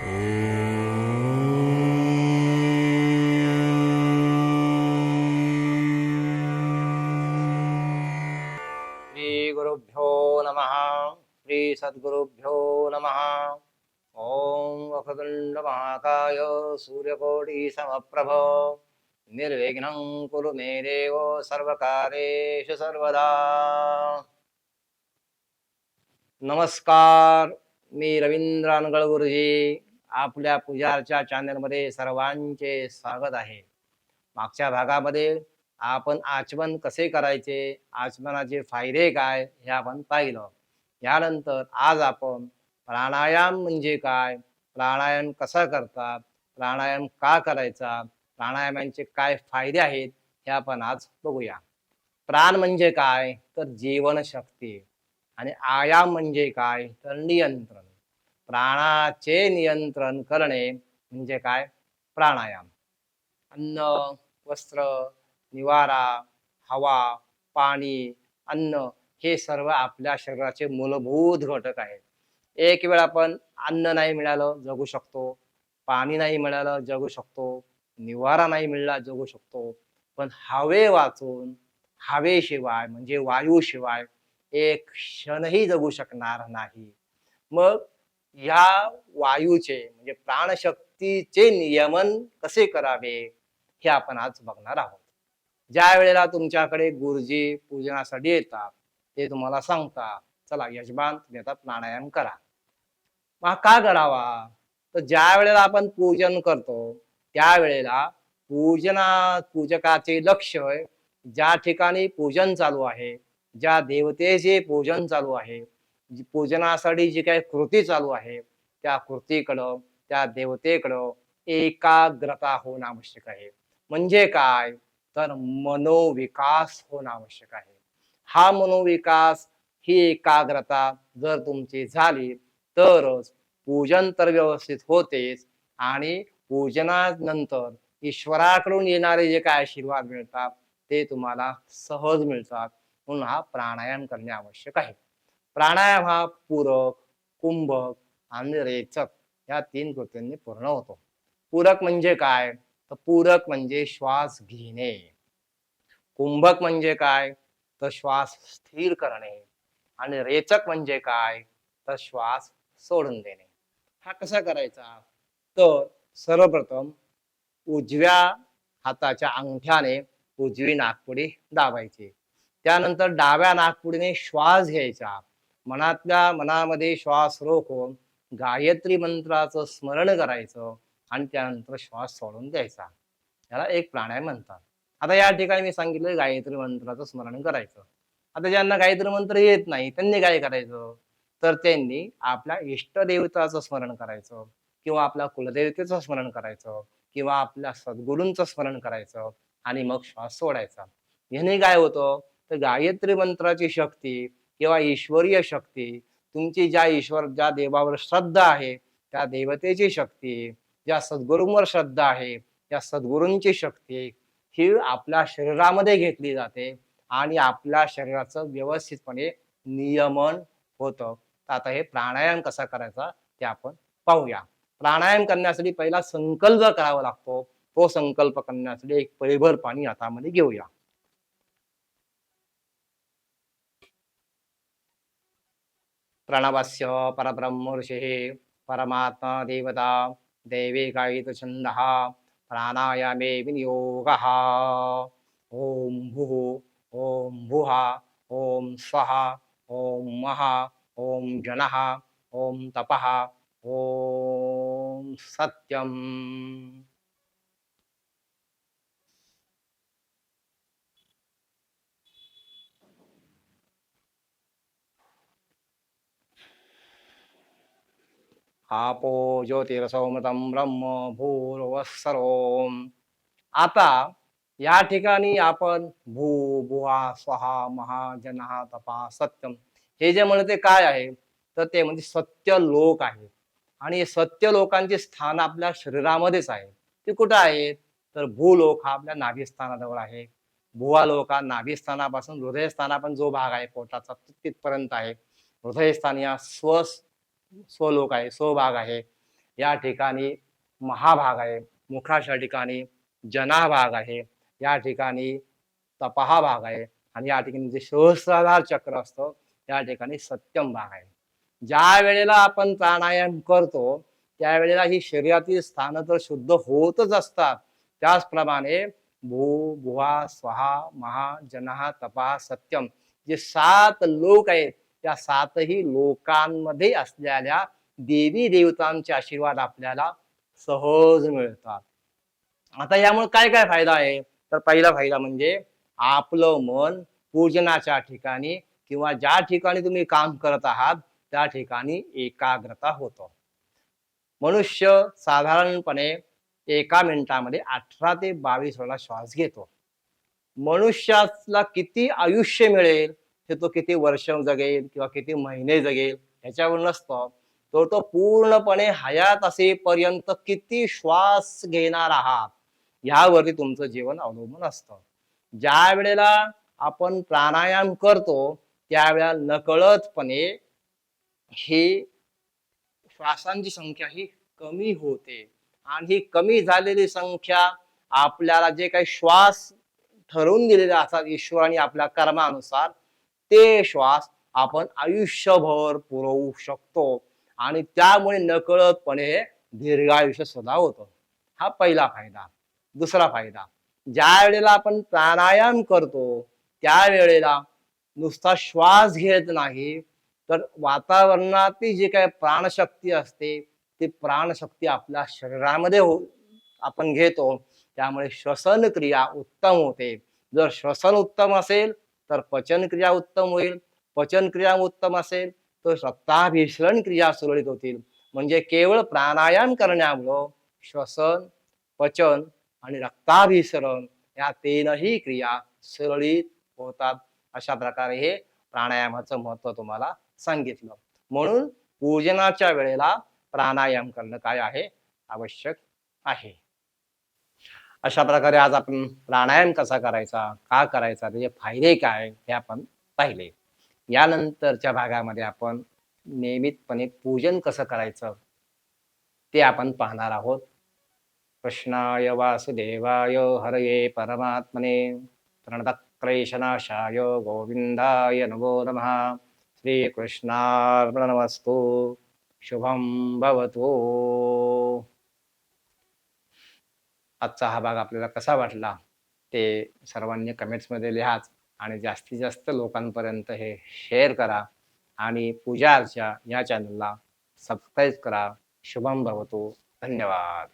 श्री गुरुभ्यो नमः श्री सद्गुरुभ्यो नमः ओम वक्रतुंड महाकाय सूर्यकोटि समप्रभ निर्विघ्नं कुरु मे देव सर्वकारेषु सर्वदा नमस्कार मी रवींद्र अनगळ गुरुजी आपल्या पूजारच्या चॅनलमध्ये सर्वांचे स्वागत आहे. मागच्या भागामध्ये आपण आचमन कसे करायचे आचमनाचे फायदे काय हे आपण पाहिलं. यानंतर आज आपण प्राणायाम म्हणजे काय प्राणायाम कसा करतात प्राणायाम का करायचा प्राणायामांचे काय फायदे आहेत हे आपण आज बघूया. प्राण म्हणजे काय तर जीवनशक्ती. आणि आयाम म्हणजे काय तर नियंत्रण. प्राणाचे नियंत्रण करणे म्हणजे काय? प्राणायाम. अन्न वस्त्र निवारा हवा पाणी अन्न हे सर्व आपल्या शरीराचे मूलभूत घटक आहेत. एक वेळ आपण अन्न नाही मिळालं जगू शकतो. पाणी नाही मिळालं जगू शकतो. निवारा नाही मिळाला जगू शकतो. पण हवे वाचून हवेशिवाय म्हणजे वायूशिवाय एक क्षणही जगू शकणार नाही. मग ह्या वायूचे म्हणजे प्राणशक्तीचे नियमन कसे करावे हे आपण आज बघणार आहोत. ज्या वेळेला तुमच्याकडे गुरुजी पूजनासाठी येतात ते तुम्हाला सांगता चला यजमान तुम्ही आता प्राणायाम करा. मग का करावा? तर ज्या वेळेला आपण पूजन करतो त्यावेळेला पूजना पूजकाचे लक्ष ज्या ठिकाणी पूजन चालू आहे ज्या देवतेचे पूजन चालू आहे जी पूजनासाठी जी काही कृती चालू आहे त्या कृतीकडं त्या देवतेकडं एकाग्रता होणं आवश्यक आहे. म्हणजे काय? तर मनोविकास होणं आवश्यक आहे. हा मनोविकास ही एकाग्रता जर तुमची झाली तरच पूजन तर व्यवस्थित होतेच आणि पूजनानंतर ईश्वराकडून येणारे जे काय आशीर्वाद मिळतात ते तुम्हाला सहज मिळतात. म्हणून हा प्राणायाम करणे आवश्यक आहे. प्राणायाम हा पूरक कुंभक आणि रेचक या तीन कृत्यांनी पूर्ण होतो. पूरक म्हणजे काय? तर पूरक म्हणजे श्वास घेणे. कुंभक म्हणजे काय? तर श्वास स्थिर करणे. आणि रेचक म्हणजे काय? तर श्वास सोडून देणे. हा कसा करायचा? तर सर्वप्रथम उजव्या हाताच्या अंगठ्याने उजवी नागपुडी दाबायची. त्यानंतर डाव्या नागपुडीने श्वास घ्यायचा. मनातल्या मनामध्ये श्वास रोखून गायत्री मंत्राचं स्मरण करायचं आणि त्यानंतर श्वास सोडून द्यायचा. याला एक प्राणायाम म्हणतात. आता या ठिकाणी मी सांगितलं गायत्री मंत्राचं स्मरण करायचं. आता ज्यांना गायत्री मंत्र येत नाही त्यांनी काय करायचं? तर त्यांनी आपल्या इष्टदेवताचं स्मरण करायचं किंवा आपल्या कुलदेवतेचं स्मरण करायचं किंवा आपल्या सद्गुरूंचं स्मरण करायचं आणि मग श्वास सोडायचा. ह्याने काय होतं? तर गायत्री मंत्राची शक्ती किंवा ईश्वरीय शक्ती. तुमची ज्या ईश्वर ज्या देवावर श्रद्धा आहे त्या देवतेची शक्ती ज्या सद्गुरूंवर श्रद्धा आहे त्या सद्गुरूंची शक्ती ही आपल्या शरीरामध्ये घेतली जाते आणि आपल्या शरीराचं व्यवस्थितपणे नियमन होतं. तर आता हे प्राणायाम कसा करायचा ते आपण पाहूया. प्राणायाम करण्यासाठी पहिला संकल्प करावा लागतो. तो संकल्प करण्यासाठी एक परिभर पाणी हातामध्ये घेऊया. प्रणवस्य परब्रह्म ऋषिः परमात्मा देवता देवी गायितछन्दः प्राणायामे विनियोगः। ॐ भुः ॐ भुः ॐ स्वः ॐ मः ॐ जनः ॐ तपः ॐ सत्यम्। आपो ज्योतिरसौमृतम ब्रह्म भूर्वस्सरोम आता या ठिकाणी आपण भू भुवा स्वहा महा जनहा तपा सत्यम हे जे म्हणते काय आहे? तर ते म्हणजे सत्य लोक आहे. आणि सत्य लोकांचे स्थान आपल्या शरीरामध्येच आहे. ते कुठं आहे? तर भूलोक हा आपल्या नाभिस्थानाजवळ आहे. भुवा लोक हा नाभिस्थानापासून हृदयस्थानापासून जो भाग आहे पोटाचा तिथपर्यंत आहे. हृदयस्थान या स्व स्वलोक आहे स्वभाग आहे. या ठिकाणी महाभाग आहे मुखाच्या ठिकाणी जना भाग आहे या ठिकाणी तपाहा भाग आहे आणि या ठिकाणी जे सहस्राधार चक्र असतं त्या ठिकाणी सत्यम भाग आहे. ज्या वेळेला आपण प्राणायाम करतो त्यावेळेला ही शरीरातील स्थान तर शुद्ध होतच असतात. त्याचप्रमाणे भू भुवा स्वहा महा जनहा तपा सत्यम जे सात लोक आहेत त्या सातही लोकांमध्ये असलेल्या देवी देवतांचे आशीर्वाद आपल्याला सहज मिळतात. आता यामुळे काय काय फायदा आहे? तर पहिला फायदा म्हणजे आपलं मन पूजनाच्या ठिकाणी किंवा ज्या ठिकाणी तुम्ही काम करत आहात त्या ठिकाणी एकाग्रता होतो. मनुष्य साधारणपणे एका मिनिटामध्ये अठरा ते बावीस वेळा श्वास घेतो. मनुष्याला किती आयुष्य मिळेल? ते तो किती वर्ष जगेल किंवा किती महिने जगेल ह्याच्यावर नसतं. तर तो पूर्णपणे हयात असेपर्यंत किती श्वास घेणार आहात यावरती तुमचं जीवन अवलंबून असतं. ज्या वेळेला आपण प्राणायाम करतो त्यावेळेला नकळतपणे ही श्वासांची संख्या ही कमी होते. आणि ही कमी झालेली संख्या आपल्याला जे काही श्वास ठरवून दिलेले असतात ईश्वराने आपल्या कर्मानुसार ते श्वास आपण आयुष्यभर पुरवू शकतो. आणि त्यामुळे नकळतपणे दीर्घायुष्य सुद्धा होतं. हा पहिला फायदा. दुसरा फायदा. ज्या वेळेला आपण प्राणायाम करतो त्यावेळेला नुसता श्वास घेत नाही तर वातावरणातील जी काही प्राणशक्ती असते ती प्राणशक्ती आपल्या शरीरामध्ये हो आपण घेतो. त्यामुळे श्वसन क्रिया उत्तम होते. जर श्वसन उत्तम असेल तर पचनक्रिया उत्तम होईल. पचनक्रिया उत्तम असेल तर रक्ताभिसरण क्रिया सुरळीत होतील. म्हणजे केवळ प्राणायाम करण्यामुळं श्वसन पचन आणि रक्ताभिसरण या तीनही क्रिया सुरळीत होतात. अशा प्रकारे हे प्राणायामाचं महत्त्व तुम्हाला सांगितलं. म्हणून पूजनाच्या वेळेला प्राणायाम करणं काय आहे? आवश्यक आहे. अशा प्रकारे आज आपण प्राणायाम कसा करायचा का करायचा त्याचे फायदे काय हे आपण पाहिले. यानंतरच्या भागामध्ये आपण नियमितपणे पूजन कसं करायचं ते आपण पाहणार आहोत. कृष्णाय वासुदेवाय हरये परमात्मने प्रणतक्लेशनाशाय गोविंदाय नमो नमः. श्रीकृष्णार्पणमस्तु. शुभम भवतु. आजचा हा भाग आपल्याला कसा वाटला? ते सर्वांनी कमेंट्समध्ये लिहाच आणि जास्तीत जास्त लोकांपर्यंत हे शेअर करा आणि पूजा अर्चा या चॅनलला सबस्क्राईब करा. शुभम भवतो. धन्यवाद.